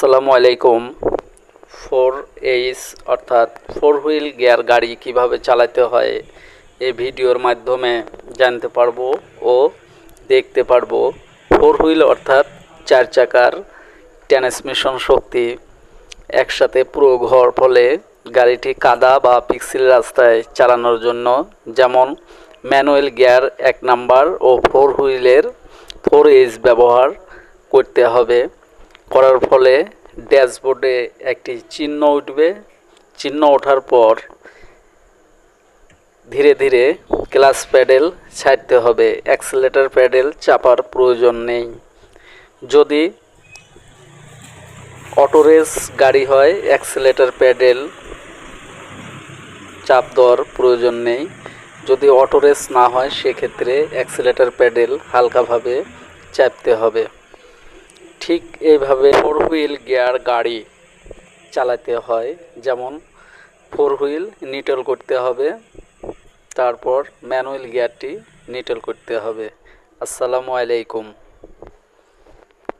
আসসালামু আলাইকুম। Four H অর্থাৎ ফোর হুইল গিয়ার গাড়ি কীভাবে চালাতে হয় এই ভিডিওর মাধ্যমে জানতে পারব ও দেখতে পারব। ফোর হুইল অর্থাৎ চার চাকার ট্রান্সমিশন শক্তি একসাথে পুরো ঘর ফলে গাড়িটি কাদা বা পিক্সেল রাস্তায় চালানোর জন্য যেমন ম্যানুয়াল গিয়ার এক নাম্বার ও ফোর হুইলের ফোর এইচ ব্যবহার করতে হবে। করার ফলে ড্যাশবোর্ডে একটি চিহ্ন উঠবে। চিহ্ন ওঠার পর ধীরে ধীরে ক্লাস প্যাডেল ছাড়তে হবে। অ্যাক্সেলেটার প্যাডেল চাপার প্রয়োজন নেই। যদি অটোরেস গাড়ি হয়, অ্যাক্সেলেটার প্যাডেল চাপ দেওয়ার প্রয়োজন নেই। যদি অটোরেস না হয়, সেক্ষেত্রে অ্যাক্সেলেটার প্যাডেল হালকাভাবে চাপতে হবে। ঠিক এইভাবে ফোর হুইল গিয়ার গাড়ি চালাতে হয়। যেমন ফোর হুইল নিটল করতে হবে, তারপর ম্যানুয়াল গিয়ারটি নিটল করতে হবে। আসসালামু আলাইকুম।